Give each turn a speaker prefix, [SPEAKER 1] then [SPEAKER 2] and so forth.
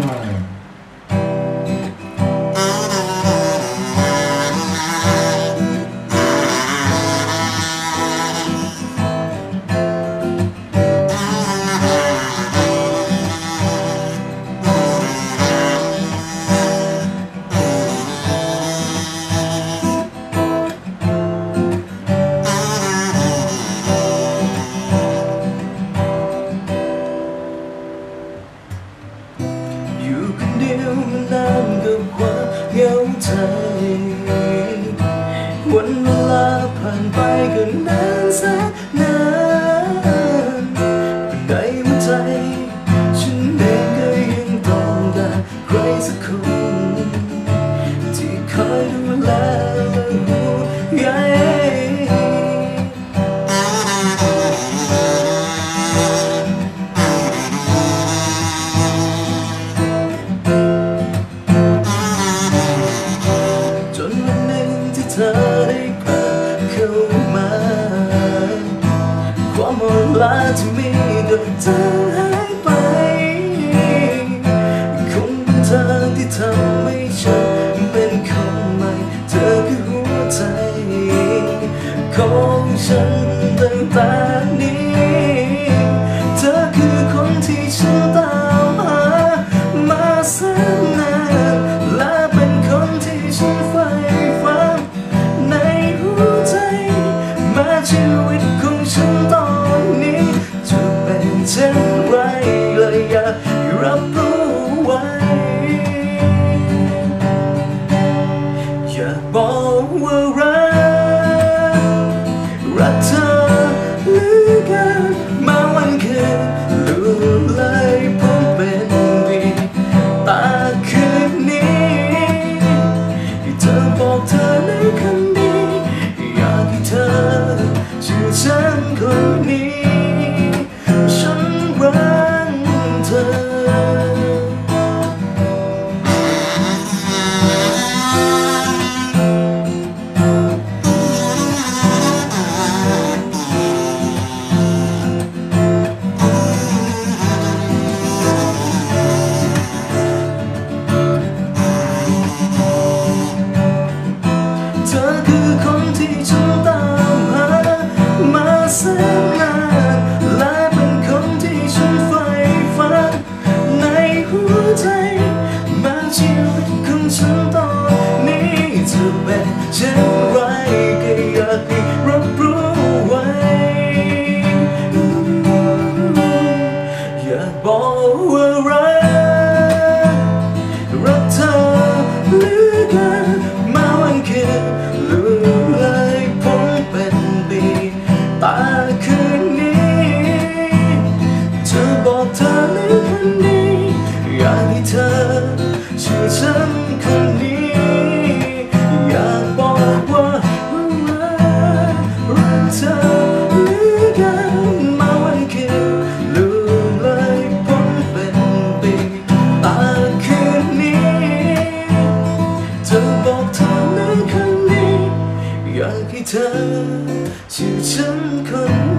[SPEAKER 1] Wow. น้ำกับความเหงาใจ วันเวลาผ่านไปก็นานแสนนานในหัวใจ ฉันเองก็ยังต้องการใครสักคน ที่คอยดูแล to me 的真爱。就曾和你。We'll rise. เธอชื่อฉันคน